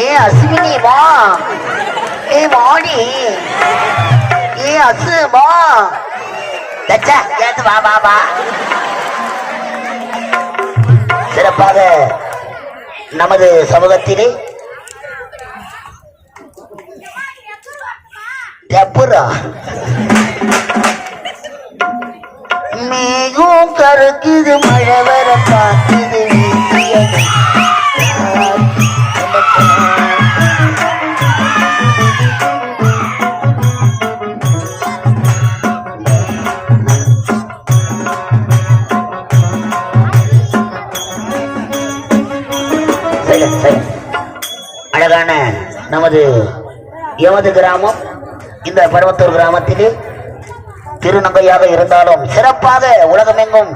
ஏ அஸ்வினி வா. ஏ வாடி ஏ அசு வா. தச்சா கேட்டு வா வா வா. சிறப்பாக நமது சமூகத்திலே எப்பரா மேகம் கருக்குது மழை வர பார்க்குது. எமது எமது கிராமம் இந்த பருவத்தூர் கிராமத்திலே திருநங்கையாக இருந்தாலும் சிறப்பாக உலகமெங்கும்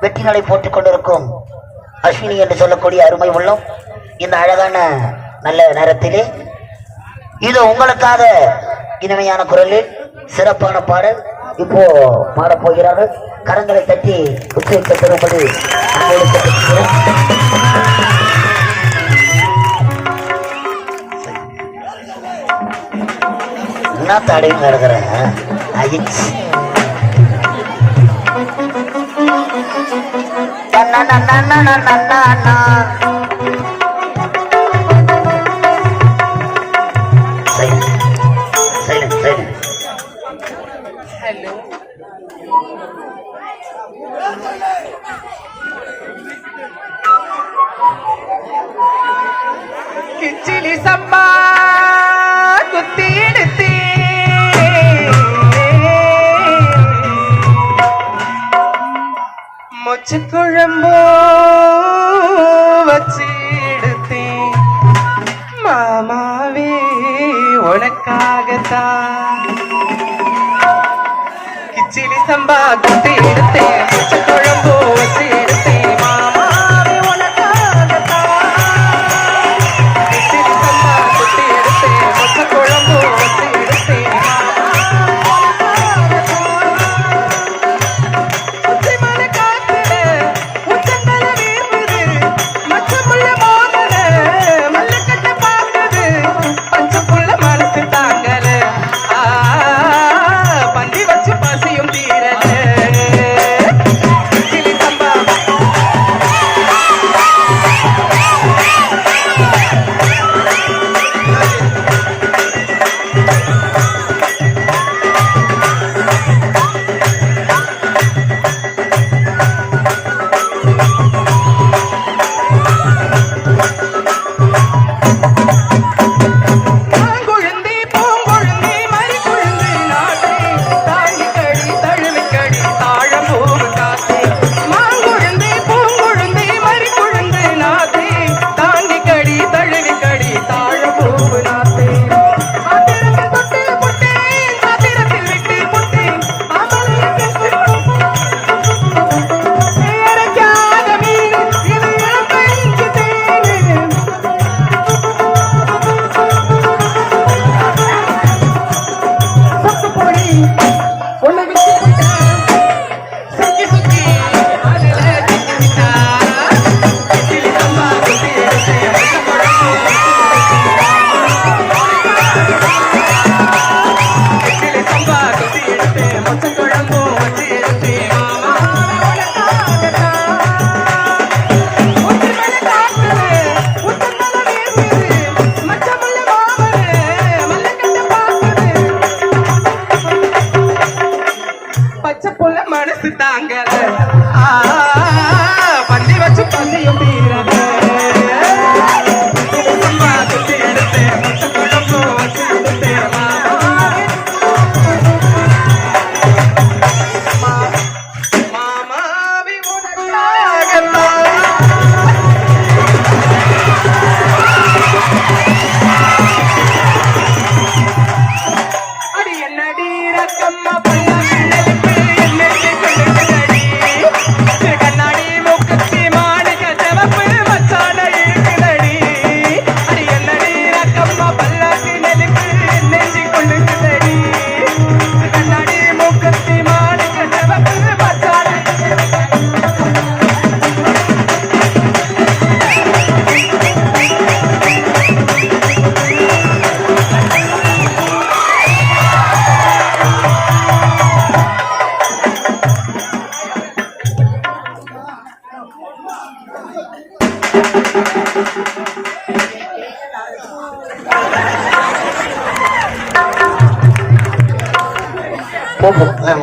வெற்றி நிலை போட்டுக் கொண்டிருக்கும் அஸ்வினி என்று சொல்லக்கூடிய அருமை உள்ளம். இந்த அழகான நல்ல நேரத்திலே இது உங்களுக்காக இனிமையான குரலில் சிறப்பான பாடல் இப்போ பாடப்போகிறார்கள் கரங்களை தட்டி உச்சரிக்க பெறும்படி என்ன தடையும் கிடக்குறேன் அயிச்சு கிச்சிலி சம்பா வச்சு குழம்போ வச்சு எடுத்தேன் மாமாவே உனக்காகத்தான் கிச்சிலி சம்பா குத்தி எடுத்தேன்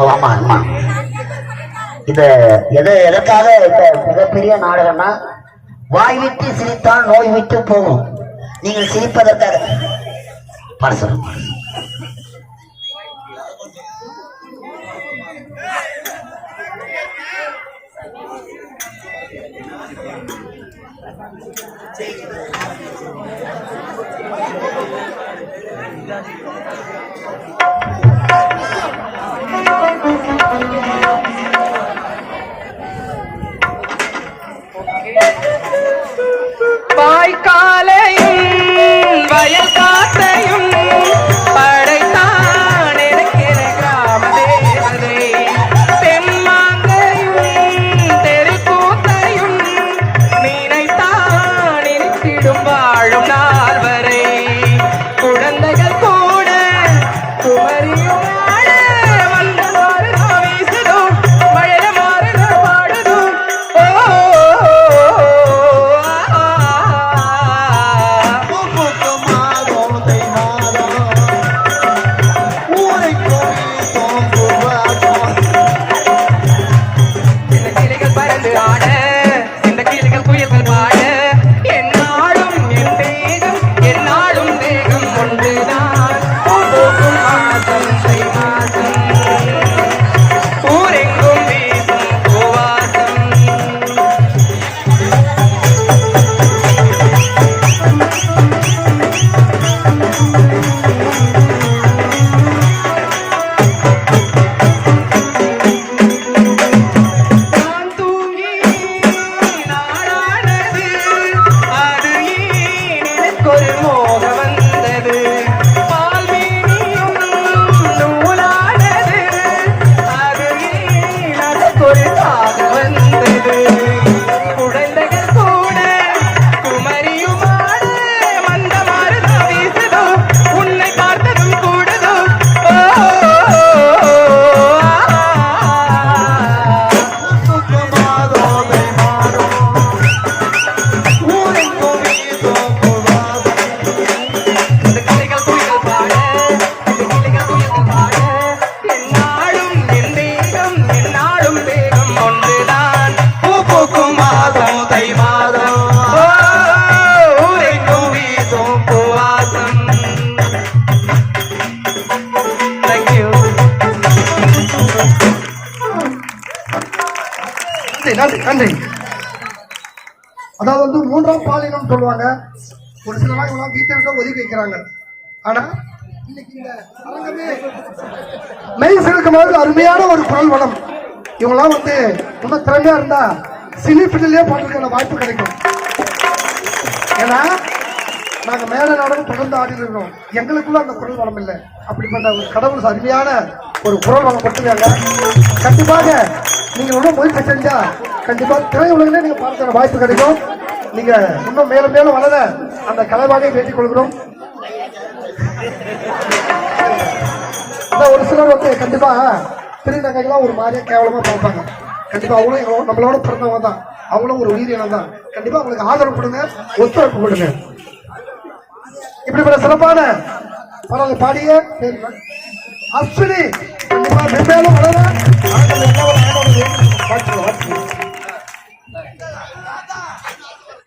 ஆமா ஆமா இந்த எது எதற்காக இந்த மிகப்பெரிய நாடகம்னா வாய் விட்டு சிரித்தால் நோய் விட்டு போகும். நீங்கள் சிரிப்பதற்காக. பரசரம் take it. வாழ நன்றி நன்றி அதாவது வந்து மூன்றாம் பாலினம் சொல்லுவாங்க. ஒரு சில நாள் இவங்களாம் வீட்டை விட்டு ஒதுக்கி வைக்கிறாங்க. ஆனா இன்னைக்கு இந்த அரங்கமே மெய் சிலுக்கும் போது அருமையான ஒரு குரல் வளம். இவங்களாம் வந்து இன்னும் திறமையா இருந்தா சினி பாடுறதுக்கான வாய்ப்பு கிடைக்கும். ஏன்னா நாங்க மேல நாடகம் தொடர்ந்து ஆடி இருக்கிறோம். எங்களுக்குள்ள அந்த குரல் வளம் இல்லை. அப்படிப்பட்ட ஒரு கடவுள் அருமையான ஒரு குரல் வளம் கொடுத்துருக்காங்க. கண்டிப்பாக நீங்க இன்னும் முயற்சி செஞ்சா கண்டிப்பா திரை நீங்கள் நீங்க பார்க்கிற வாய்ப்பு கிடைக்கும். நீங்க இன்னும் மேலும் மேலும் வளர அந்த கலைவாணியை பேட்டிக் கொள்கிறோம். அதான் ஒரு சிலர் வந்து கண்டிப்பா திருநங்கைகள்லாம் ஒரு மாதிரியா கேவலமா பார்ப்பாங்க. கண்டிப்பா அவங்களும் நம்மளோட பிறந்தவங்க தான். அவங்களும் ஒரு உயிரினம் தான். கண்டிப்பா அவங்களுக்கு ஆதரவு கொடுங்க ஒத்துழைப்பு கொடுங்க. இப்படிப்பட்ட சிறப்பான பாடலை பாடிய అశ్విని!